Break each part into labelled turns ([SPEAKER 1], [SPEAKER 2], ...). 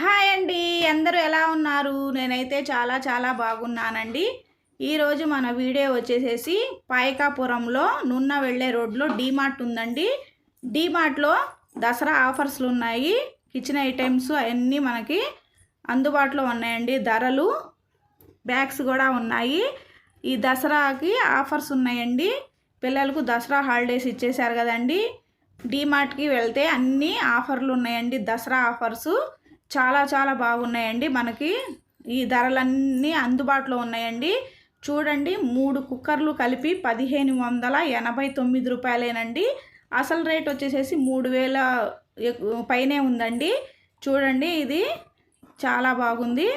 [SPEAKER 1] Hi అండి అందరూ ఎలా ఉన్నారు? నేనైతే చాలా చాలా బాగున్నానండి. ఈరోజు మన వీడియో వచ్చేసేసి పాయకాపురంలో నున్న వెళ్ళే రోడ్లో డీమార్ట్ ఉందండి. డీమార్ట్లో దసరా ఆఫర్స్లు ఉన్నాయి కిచెన్ ఐటమ్స్ అవన్నీ మనకి అందుబాటులో ఉన్నాయండి. ధరలు బ్యాగ్స్ కూడా ఉన్నాయి. ఈ దసరాకి ఆఫర్స్ ఉన్నాయండి. పిల్లలకు దసరా హాలిడేస్ ఇచ్చేశారు కదండి. డీమార్ట్కి వెళ్తే అన్ని ఆఫర్లు ఉన్నాయండి. దసరా ఆఫర్సు చాలా చాలా బాగున్నాయండి. మనకి ఈ ధరలన్నీ అందుబాటులో ఉన్నాయండి. చూడండి మూడు కుక్కర్లు కలిపి పదిహేను వందల ఎనభై తొమ్మిది రూపాయలేనండి. అసలు రేట్ వచ్చేసేసి మూడు వేల పైనే ఉందండి. చూడండి ఇది చాలా బాగుంది.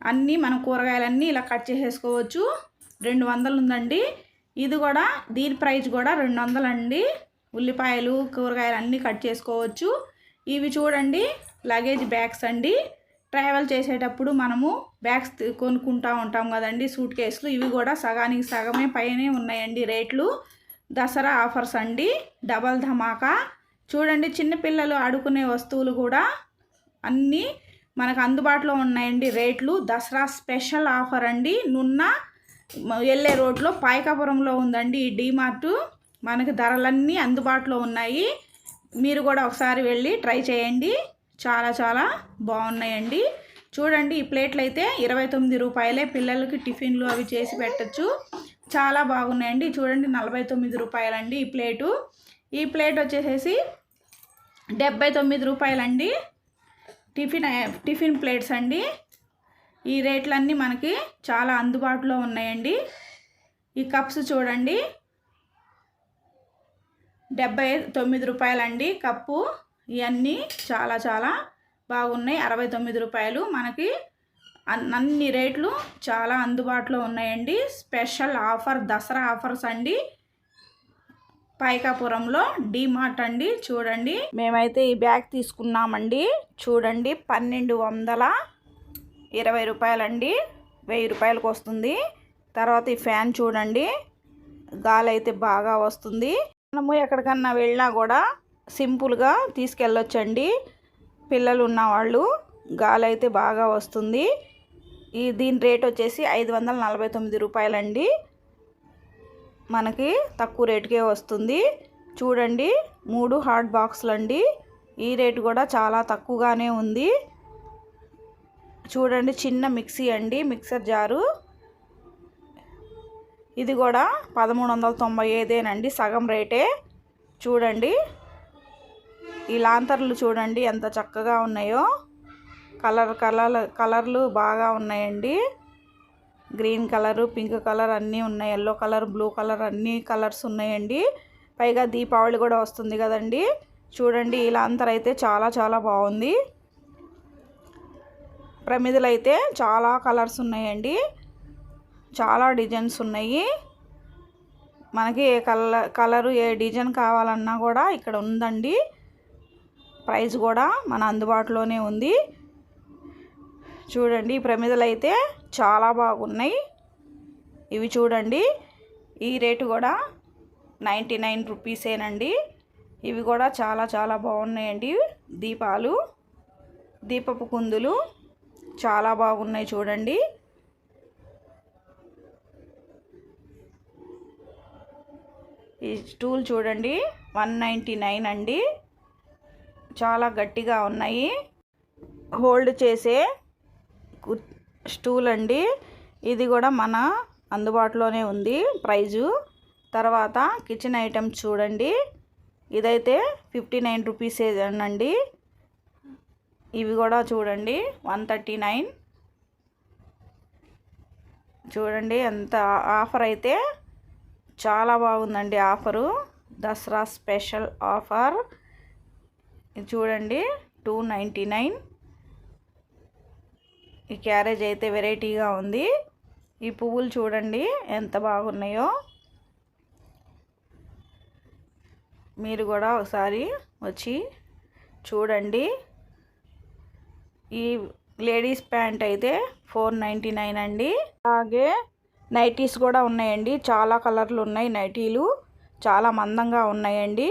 [SPEAKER 1] అన్నీ మనం కూరగాయలన్నీ ఇలా కట్ చేసేసుకోవచ్చు. రెండు వందలు ఉందండి. ఇది కూడా దీని ప్రైస్ కూడా రెండు వందలండి. ఉల్లిపాయలు కూరగాయలు అన్నీ కట్ చేసుకోవచ్చు. ఇవి చూడండి లగేజ్ బ్యాగ్స్ అండి. ట్రావెల్ చేసేటప్పుడు మనము బ్యాగ్స్ కొనుక్కుంటూ కొనుక్కుంటా ఉంటాం కదండి సూట్ కేసులు ఇవి కూడా సగానికి సగమే పైనే ఉన్నాయండి రేట్లు. దసరా ఆఫర్స్ అండి. డబల్ ధమాకా. చూడండి చిన్నపిల్లలు ఆడుకునే వస్తువులు కూడా అన్నీ మనకు అందుబాటులో ఉన్నాయండి రేట్లు. దసరా స్పెషల్ ఆఫర్ అండి. నున్న వెళ్ళే రోడ్లో పాయకాపురంలో ఉందండి ఈ డీమార్ట్ మనకి ధరలన్నీ అందుబాటులో ఉన్నాయి. మీరు కూడా ఒకసారి వెళ్ళి ట్రై చేయండి. చాలా చాలా బాగున్నాయండి. చూడండి ఈ ప్లేట్లు అయితే ఇరవై తొమ్మిది రూపాయలే పిల్లలకి టిఫిన్లు అవి చేసి పెట్టచ్చు. చాలా బాగున్నాయండి. చూడండి నలభై తొమ్మిది రూపాయలండి ఈ ప్లేటు. ఈ ప్లేట్ వచ్చేసేసి డెబ్బై తొమ్మిది రూపాయలండి. టిఫిన్ టిఫిన్ ప్లేట్స్ అండి. ఈ రేట్లన్నీ మనకి చాలా అందుబాటులో ఉన్నాయండి. ఈ కప్స్ చూడండి డెబ్బై తొమ్మిది రూపాయలండి కప్పు. ఇవన్నీ చాలా చాలా బాగున్నాయి. అరవై తొమ్మిది రూపాయలు మనకి అన్ని రేట్లు చాలా అందుబాటులో ఉన్నాయండి. స్పెషల్ ఆఫర్ దసరా ఆఫర్స్ అండి. పైకాపురంలో డిమార్ట్ అండి. చూడండి. మేమైతే ఈ బ్యాగ్ తీసుకున్నామండి. చూడండి. పన్నెండు వందల ఇరవై రూపాయలండి. వెయ్యి రూపాయలకు వస్తుంది. తర్వాత ఈ ఫ్యాన్ చూడండి. గాలి అయితే బాగా వస్తుంది. మనము ఎక్కడికన్నా వెళ్ళినా కూడా సింపుల్గా తీసుకెళ్ళొచ్చండి. పిల్లలు ఉన్నవాళ్ళు గాలి అయితే బాగా వస్తుంది. ఈ దీని రేట్ వచ్చేసి ఐదు వందల నలభై తొమ్మిది రూపాయలండి. మనకి తక్కువ రేటుకే వస్తుంది. చూడండి మూడు హాట్ బాక్సులు అండి ఈ రేటు కూడా చాలా తక్కువగానే ఉంది. చూడండి చిన్న మిక్సీ అండి మిక్సర్ జారు. ఇది కూడా పదమూడు వందల తొంభై ఐదేనండి సగం రేటే. చూడండి ఈ లాంతర్లు చూడండి ఎంత చక్కగా ఉన్నాయో. కలర్ కలర్ కలర్లు బాగా ఉన్నాయండి. గ్రీన్ కలరు పింక్ కలర్ అన్నీ ఉన్నాయి. ఎల్లో కలర్ బ్లూ కలర్ అన్ని కలర్స్ ఉన్నాయండి. పైగా దీపావళి కూడా వస్తుంది కదండి. చూడండి ఈ లాంతర్ అయితే చాలా చాలా బాగుంది. ప్రమిదలు అయితే చాలా కలర్స్ ఉన్నాయండి. చాలా డిజైన్స్ ఉన్నాయి. మనకి ఏ కలర్ కలరు ఏ డిజైన్ కావాలన్నా కూడా ఇక్కడ ఉందండి. ప్రైస్ కూడా మన అందుబాటులోనే ఉంది. చూడండి ఈ ప్రమిదలు అయితే చాలా బాగున్నాయి. ఇవి చూడండి ఈ రేటు కూడా నైంటీ నైన్ రూపీసేనండి. ఇవి కూడా చాలా చాలా బాగున్నాయండి. దీపాలు దీపపు కుందులు చాలా బాగున్నాయి చూడండి. ఈ స్టూల్ చూడండి వన్ నైంటీ నైన్ అండి. చాలా గట్టిగా ఉన్నాయి. హోల్డ్ చేసే స్టూల్ అండి. ఇది కూడా మన అందుబాటులోనే ఉంది ప్రైజు. తర్వాత కిచెన్ ఐటమ్స్ చూడండి. ఇదైతే ఫిఫ్టీ నైన్ రూపీసే అండి. ఇవి కూడా చూడండి. వన్ థర్టీ నైన్ చూడండి ఎంత ఆఫర్ అయితే చాలా బాగుందండి ఆఫరు. Dasara special offer. ఇది చూడండి టూ నైంటీ నైన్ ఈ క్యారేజ్ అయితే వెరైటీగా ఉంది. ఈ పువ్వులు చూడండి ఎంత బాగున్నాయో. మీరు కూడా ఒకసారి వచ్చి చూడండి. ఈ లేడీస్ ప్యాంట్ అయితే ఫోర్ నైంటీ నైన్ అండి. అలాగే నైటీస్ కూడా ఉన్నాయండి. చాలా కలర్లు ఉన్నాయి నైటీలు. చాలా మందంగా ఉన్నాయండి.